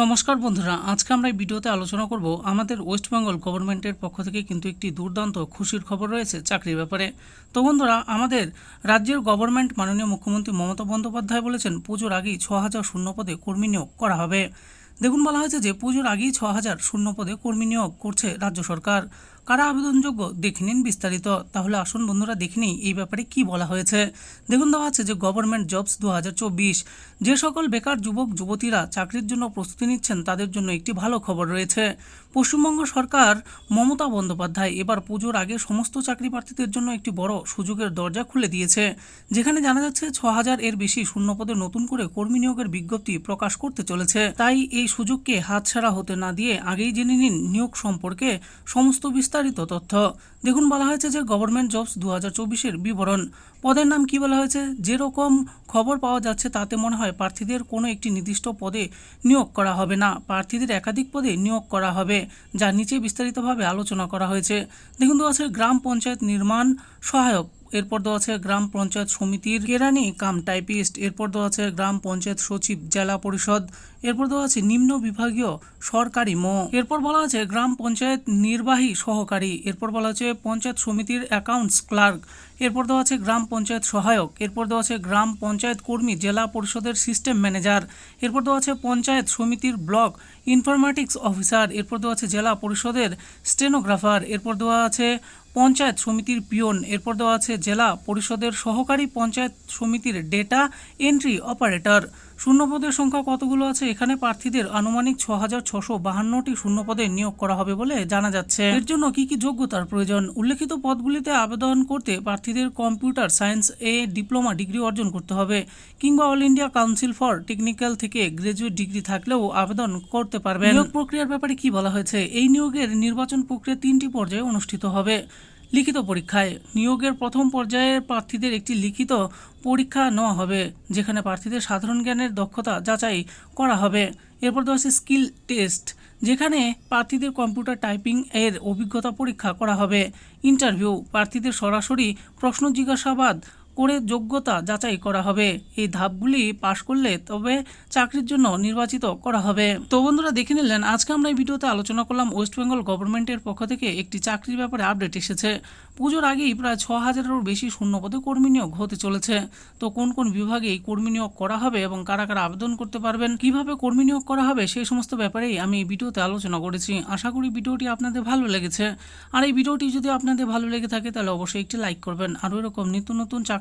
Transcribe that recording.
নমস্কার বন্ধুরা, আজকে আমরা এই ভিডিওতে আলোচনা করব আমাদের ওয়েস্ট বেঙ্গল গভর্নমেন্টের পক্ষ থেকে কিন্তু একটি দুর্দান্ত খুশির খবর রয়েছে চাকরির ব্যাপারে। তো বন্ধুরা, আমাদের রাজ্যের গভর্নমেন্ট মাননীয় মুখ্যমন্ত্রী মমতা বন্দ্যোপাধ্যায় বলেছেন, পুজোর আগেই ছ হাজার শূন্য পদে কর্মী নিয়োগ করা হবে। দেখুন বলা হয়েছে যে, পুজোর আগেই ছ হাজার শূন্য পদে কর্মী নিয়োগ করছে রাজ্য সরকার। কারা আবেদনযোগ্য? দেখে নিন বিস্তারিত। তাহলে আসুন বন্ধুরা, দেখে নিই এই ব্যাপারে কি বলা হয়েছে। দেখুন, দেওয়া আছে যে গভর্নমেন্ট জবস দুহাজার চব্বিশ, যে সকল বেকার যুবক, যুবতীরা চাকরির জন্য প্রস্তুতি নিচ্ছেন, তাদের জন্য একটি ভালো খবর রয়েছে। পশ্চিমবঙ্গ সরকার মমতা বন্দ্যোপাধ্যায় এবার পুজোর আগে সমস্ত চাকরি প্রার্থীদের জন্য একটি বড় সুযোগের দরজা খুলে দিয়েছে, যেখানে জানা যাচ্ছে ছ হাজার এর বেশি শূন্যপদে নতুন করে কর্মী নিয়োগের বিজ্ঞপ্তি প্রকাশ করতে চলেছে। তাই এই সুযোগকে হাতছাড়া হতে না দিয়ে আগেই জেনে নিন নিয়োগ সম্পর্কে সমস্ত বিস্তারিত তথ্য। দেখুন, বলা হয়েছে যে গভর্নমেন্ট জবস দু হাজার বিবরণ। পদের নাম কি বলা হয়েছে? যেরকম খবর পাওয়া যাচ্ছে, তাতে মনে হয় প্রার্থীদের কোনো একটি নির্দিষ্ট পদে নিয়োগ করা হবে না। প্রার্থীদের একাধিক পদে নিয়োগ করা হবে, যা নিচে বিস্তারিতভাবে আলোচনা করা হয়েছে। দেখুন, দু গ্রাম পঞ্চায়েত নির্মাণ সহায়ক এরপর দেওয়া আছে গ্রাম পঞ্চায়েত সমিতির কেরানি, কাম টাইপিস্ট। এরপর দেওয়া আছে গ্রাম পঞ্চায়েত সচিব, জেলা পরিষদ। এরপর দেওয়া আছে নিম্ন বিভাগীয় সরকারি ম। এরপর বলা আছে গ্রাম পঞ্চায়েত নির্বাহী সহকারী। এরপর বলা আছে পঞ্চায়েত সমিতির অ্যাকাউন্টস ক্লার্ক। এরপর দেওয়া আছে গ্রাম পঞ্চায়েত সহায়ক। এরপর দেওয়া আছে গ্রাম পঞ্চায়েত কর্মী, জেলা পরিষদের সিস্টেম ম্যানেজার। এরপর দেওয়া আছে পঞ্চায়েত সমিতির ব্লক ইনফরমেটিক্স অফিসার। এরপর দেওয়া আছে জেলা পরিষদের স্টেনোগ্রাফার। এরপর দেওয়া আছে পঞ্চায়েত সমিতির পিয়ন। এরপর দেওয়া আছে জেলা পরিষদের সহকারী পঞ্চায়েত সমিতির ডেটা এন্ট্রি অপারেটর। শূন্যপদের সংখ্যা কতগুলো আছে? এখানে প্রার্থীদের আনুমানিক ছ হাজার ছশো বাহান্নটি শূন্যপদে নিয়োগ করা হবে বলে জানা যাচ্ছে। এর জন্য কি কি যোগ্যতার প্রয়োজন? উল্লেখিত পদগুলিতে আবেদন করতে প্রার্থীদের কম্পিউটার সায়েন্স এ ডিপ্লোমা ডিগ্রি অর্জন করতে হবে কিংবা all India council for technical থেকে গ্রাজুয়েট ডিগ্রি থাকলেও আবেদন করতে পারবেন। নিয়োগ প্রক্রিয়ার ব্যাপারে কি বলা হয়েছে? এই নিয়োগের নির্বাচন প্রক্রিয়া তিনটি পর্যায়ে অনুষ্ঠিত হবে। লিখিত পরীক্ষায়। নিয়োগের প্রথম পর্যায়ের প্রার্থীদের একটি লিখিত পরীক্ষা নেওয়া হবে, যেখানে প্রার্থীদের সাধারণ জ্ঞানের দক্ষতা যাচাই করা হবে। এরপর দেওয়া আছে স্কিল টেস্ট, যেখানে প্রার্থীদের কম্পিউটার টাইপিং এর অভিজ্ঞতা পরীক্ষা করা হবে। ইন্টারভিউ, প্রার্থীদের সরাসরি প্রশ্ন জিজ্ঞাসাবাদ করে যোগ্যতা যাচাই করা হবে। এই ধাপগুলি পাশ করলে তবে চাকরির জন্য নির্বাচিত করা হবে। তো বন্ধুরা, দেখে নিলেন, আজকে আমরা এই ভিডিওতে আলোচনা করলাম ওয়েস্ট বেঙ্গল গভর্নমেন্টের পক্ষ থেকে একটি চাকরির ব্যাপারে আপডেট এসেছে। পুজোর আগেই প্রায় ছ হাজারেরও বেশি শূন্যপদে কর্মী নিয়োগ হতে চলেছে। তো কোন কোন বিভাগে এই কর্মী নিয়োগ করা হবে এবং কারা কারা আবেদন করতে পারবেন, কীভাবে কর্মী নিয়োগ করা হবে সেই সমস্ত ব্যাপারেই আমি এই ভিডিওতে আলোচনা করেছি। আশা করি ভিডিওটি আপনাদের ভালো লেগেছে। আর এই ভিডিওটি যদি আপনাদের ভালো লেগে থাকে, তাহলে অবশ্যই একটি লাইক করবেন। আরও এরকম নিত্য নতুন